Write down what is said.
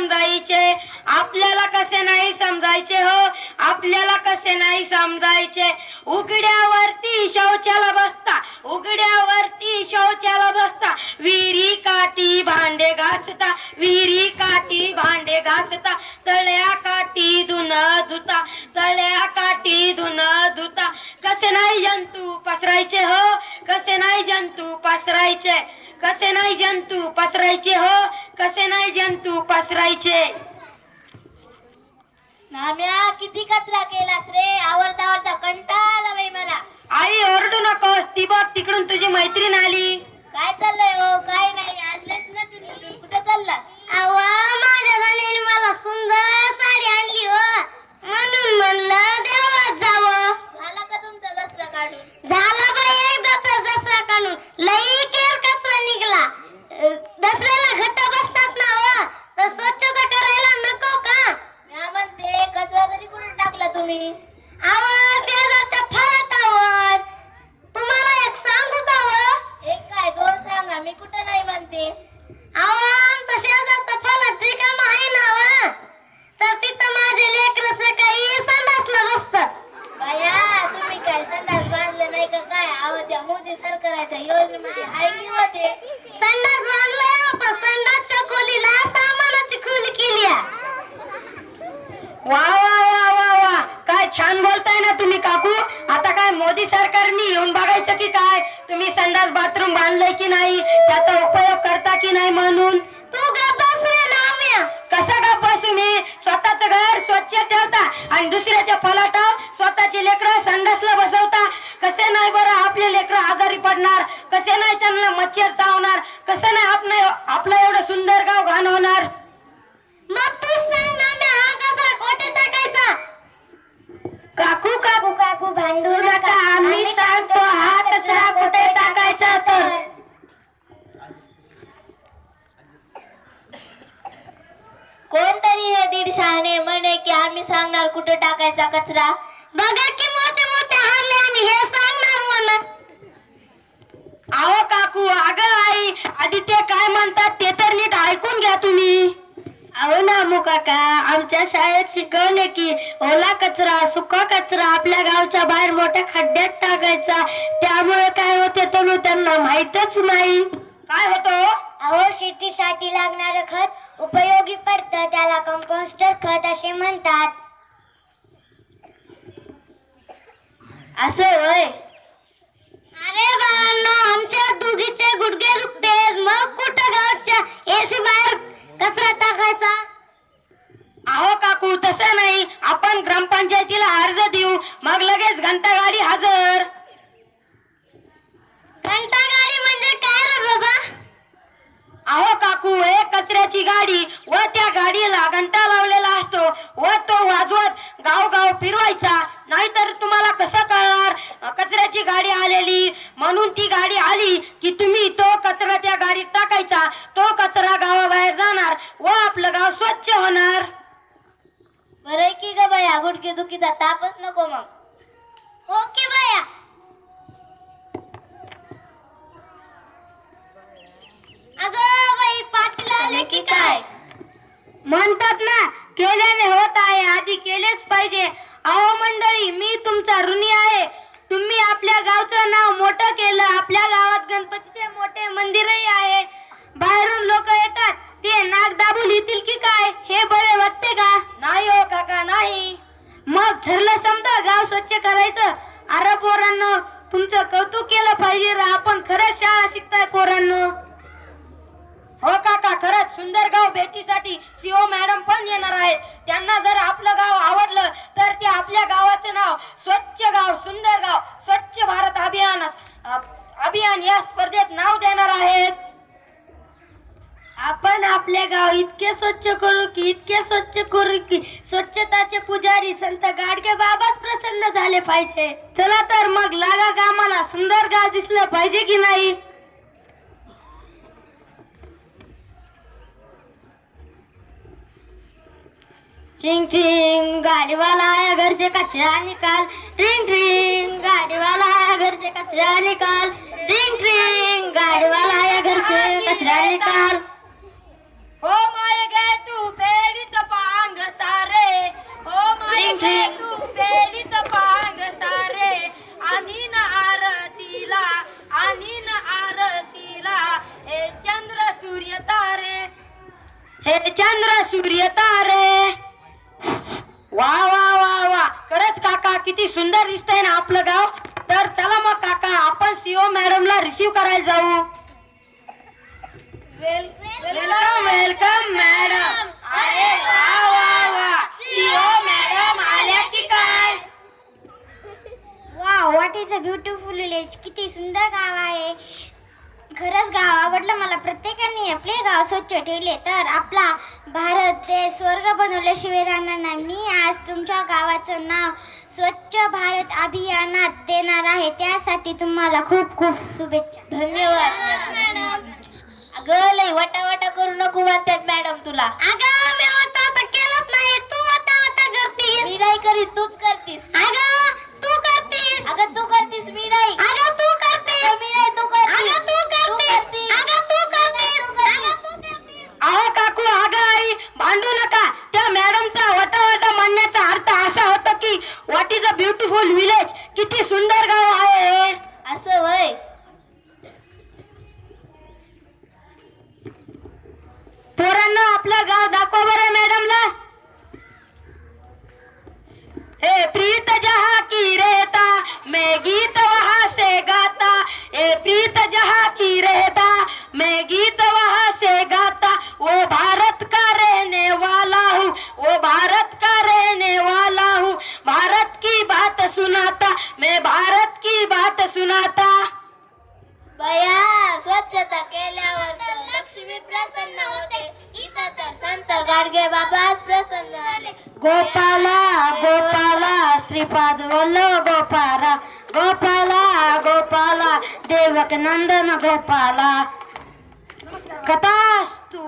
समजायचे? आपल्याला कसे नाही समजायचे हो? आपल्याला कसे नाही समजायचे? उघड्यावरती शौचाला बसता उघड्यावरती शौचाला बसता. विहिरी काठी भांडे घासता विहिरी काठी भांडे घासता. तळ्या काठी धुन धुता तळ्या काठी धुन धुता. कसे नाही जंतू पसरायचे हो? कसे नाही जंतू पसरायचे? कसे नाही जंतू पसरायचे हो? कसे नाही जंतू पसरायचे? नाम्या किती कचरा केलास रे? आवडता आवडता कंटाळा बाई मला. आई ओरडू नकोस. ती बघ तिकडून तुझी मैत्रीण आली. काय चाललंय हो? काय नाही असलेच ना तुम्ही कुठे चालला अवा माझ्या राणीने मला सुंदर साडी आणली हो म्हणून म्हणलं देवळात जावं झाला का तुमचा दसरा काढून झाला बाई एकदाचा दसरा काढून लई केर कचरा निघला अ, दसऱ्याला घट्ट बसतात ना हो तर स्वच्छता करायला नको का म्या म्हणते कचरा तरी कुठे टाकला तुम्ही अवा शेजारच्या फळाटावर तुम्हाला एक सांगू का हो एक काय दोन सांगा नाही म्हणते. आवाम तशाचा शेजारचा फळाट आहे ना वा. तर तिथं माझे लेकर सकाळी संडासला बसतात. बाया तुम्ही काय संडास बांधलं नाही का काय? आव त्या मोदी सरकाराच्या योजनेमध्ये हाय होते त्यांना मच्छर चावणार. कसं नाही आपलं आपलं एवढं सुंदर गाव घाण होणार? मग तू सांग नाम्या हा कसा कोठे टाकायचा? काकू काकू काकू भांडू नका. आम्ही सांगतो हा कचरा कुठे टाकायचा तर? कोणतरी हे दीड शहाणे म्हणे की आम्ही सांगणार कुठे टाकायचा कचरा? बघा की अहो ना अमू काका. आमच्या शाळेत शिकवले की ओला कचरा सुका कचरा आपल्या गावच्या बाहेर मोठ्या खड्ड्यात टाकायचा. त्यामुळे काय होते तर त्यांना माहीतच नाही. काय होतो? अहो शेतीसाठी लागणारं खत उपयोगी पडतं. त्याला कंपोस्टर खत असे म्हणतात. असं होय अरे बाळांनो आमच्या दुगीचे गुडघे दुखते मग कुठं गावच्या एसी बाहेर कचरा टाकायचा अहो काकू तसं नाही आपण ग्रामपंचायतीला अर्ज देऊ मग लगेच घंटा गाडी हजर घंटा गाडी म्हणजे काय रे बाबा अहो काकू एक कचऱ्याची गाडी व त्या गाडीला घंटा लावलेला असतो व तो वाजवत गाव गाव फिरवायचा नाहीतर तुम्हाला कसं कळणार अ, कचऱ्याची गाडी आलेली. म्हणून ती गाडी आली की तुम्ही तो कचरा त्या गाडीत टाकायचा. तो कचरा गावाबाहेर जाणार व आपलं गाव स्वच्छ होणार. बरं की ग बाया? गुडघे दुखीचा तापच नको मग. हो की बाया अगं बाई पाटील आले की काय म्हणतात ना केल्याने होत आहे आधी केलेच पाहिजे अहो मंडळी मी तुमचा ऋणी आहे तुम्ही आपल्या गावचं नाव मोठं केलं आपल्या गावात गणपतीचे मोठे मंदिरही आहे बाहेरून लोक येतात ते नाक दाबून येतील की काय हे बरे वाटते का नाही हो काका नाही मग ठरलं समजा गाव स्वच्छ करायचं अरे पोरांनो तुमचं कौतुक केलं पाहिजे आपण खरंच शाळा शिकताय पोरांनो. हो काका खरंच सुंदर गाव भेटीसाठी सीओ मॅडम पण येणार आहेत. त्यांना जर आपलं गाव आवडलं तर ते आपल्या गावाचं नाव स्वच्छ गाव गाव इतके स्वच्छ करू की इतके स्वच्छ करू की स्वच्छताचे पुजारी संत गाडगे बाबाच प्रसन्न झाले पाहिजे. चला तर मग लागा कामाला सुंदर गाव दिसलं पाहिजे की नाही? ठिंग ठिंग गाडीवाला आया घरचे कचरा निकाल ठिंग ठिंग गाडीवाला आया घरचे कचरा निकाल ठिंग ठिंग गाडीवाला आया घर कचरा निकाल हे चंद्र सूर्य तारे. वा वा वा वा. खरंच काका किती सुंदर दिसतंय ना आपलं गाव. तर चला मग काका आपण सीओ मॅडमला रिसीव करायला जाऊ. वेलकम वेलकम मॅडम अरे वा विलेज किती सुंदर गाव आहे. खरंच गाव आवडलं मला. प्रत्येकाने आपले गाव स्वच्छ ठेवले. तर आपला भारत देश स्वर्ग बनवल्याशिवाय राहणार नाही. मी आज तुमच्या गावाचं नाव स्वच्छ भारत अभियानात देणार आहे. त्यासाठी तुम्हाला खूप खूप शुभेच्छा. धन्यवाद. अगं लय वटा वटा करू नको म्हणतात मॅडम तुला. अगं मैं गीत वहाँ से गाता हे प्रीत जहा की रहता। मैं गीत वहाँ से गाता वो भारत का रहने वाला हूँ वो भारत का रहने वाला हूँ। भारत की बात सुनाता मैं भारत की बात सुनाता। बया स्वच्छता केल्यावर लक्ष्मी प्रसन्न होते। इथं तर संत गाडगे बाबाच प्रसन्न झाले गोपाला गोपाला श्रीपाद वल्लभ गोपाला गोपाला गोपाला देवक नंदन गोपाला. कथास्तु